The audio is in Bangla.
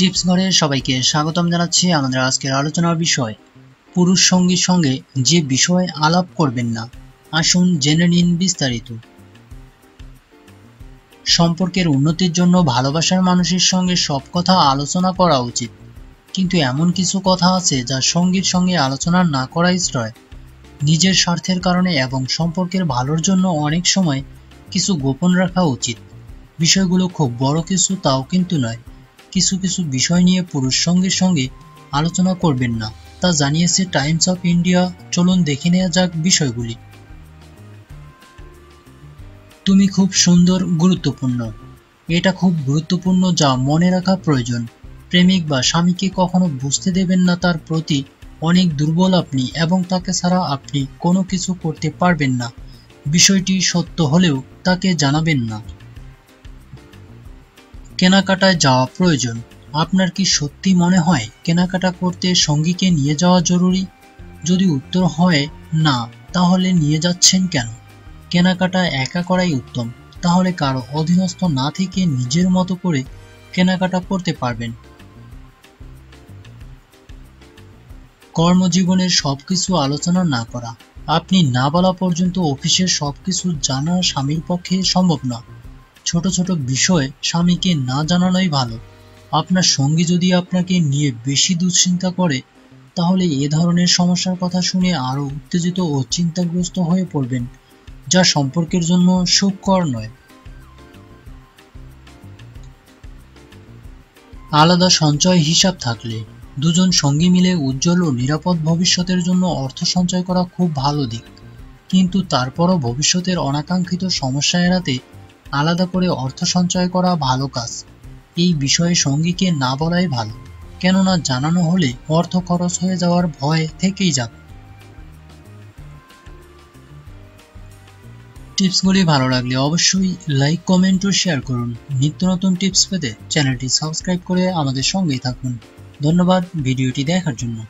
টিপস ঘরে সবাইকে স্বাগতম জানাচ্ছি আমাদের আজকের আলোচনার বিষয়। পুরুষ সঙ্গীর সঙ্গে যে বিষয়ে আলাপ করবেন না, আসুন জেনে নিন বিস্তারিত। সম্পর্কের উন্নতির জন্য ভালোবাসার মানুষের সঙ্গে সব কথা আলোচনা করা উচিত। কিন্তু এমন কিছু কথা আছে যা সঙ্গীর সঙ্গে আলোচনা না করাই শ্রয়। নিজের স্বার্থের কারণে এবং সম্পর্কের ভালোর জন্য অনেক সময় কিছু গোপন রাখা উচিত। বিষয়গুলো খুব বড় কিছু তাও কিন্তু নয়। কিছু কিছু বিষয় নিয়ে পুরুষ সঙ্গীর সঙ্গে আলোচনা করবেন না। তা জানিয়েছে টাইমস অফ ইন্ডিয়া। চলুন দেখে নেওয়া যাক বিষয়গুলি। তুমি খুব সুন্দর, গুরুত্বপূর্ণ। এটা খুব গুরুত্বপূর্ণ যা মনে রাখা প্রয়োজন। প্রেমিক বা স্বামীকে কখনো বুঝতে দেবেন না তার প্রতি অনেক দুর্বল আপনি এবং তাকে ছাড়া আপনি কোনো কিছু করতে পারবেন না। বিষয়টি সত্য হলেও তাকে জানাবেন না। কেনাকাটায় যাওয়া প্রয়োজন। আপনার কি সত্যি মনে হয় কেনাকাটা করতে সঙ্গীকে নিয়ে যাওয়া জরুরি? যদি উত্তর হয় না, তাহলে নিয়ে যাচ্ছেন কেন? কেনাকাটা একা করাই উত্তম। তাহলে কারও অধীনস্থ না থেকে নিজের মতো করে কেনাকাটা করতে পারবেন। কর্মজীবনের সবকিছু আলোচনা না করা। আপনি না বলা পর্যন্ত অফিসের সবকিছু জানা স্বামীর পক্ষে সম্ভব না ছোট ছোট বিষয় স্বামীকে না জানানোই ভালো। আপনার সঙ্গী যদি আপনাকে নিয়ে বেশি দুশ্চিন্তা করে, তাহলে এ ধরনের সমস্যার কথা শুনে আরও উত্তেজিত ও চিন্তাগ্রস্ত হয়ে পড়বেন, যা সম্পর্কের জন্য সুখকর নয়। আলাদা সঞ্চয় হিসাব থাকলে দুজন সঙ্গী মিলে উজ্জ্বল ও নিরাপদ ভবিষ্যতের জন্য অর্থ সঞ্চয় করা খুব ভালো দিক। কিন্তু তারপরও ভবিষ্যতের অনাকাঙ্ক্ষিত সমস্যা এড়াতে আলাদা করে অর্থ সঞ্চয় করা ভালো কাজ। এই বিষয়ে সঙ্গীকে না বলাই ভালো, কেননা জানানো হলে অর্থ খরচ হয়ে যাওয়ার ভয় থেকেই যাবে। টিপসগুলি ভালো লাগলে অবশ্যই লাইক, কমেন্ট ও শেয়ার করুন। নিত্য নতুন টিপস পেতে চ্যানেলটি সাবস্ক্রাইব করে আমাদের সঙ্গেই থাকুন। ধন্যবাদ ভিডিওটি দেখার জন্য।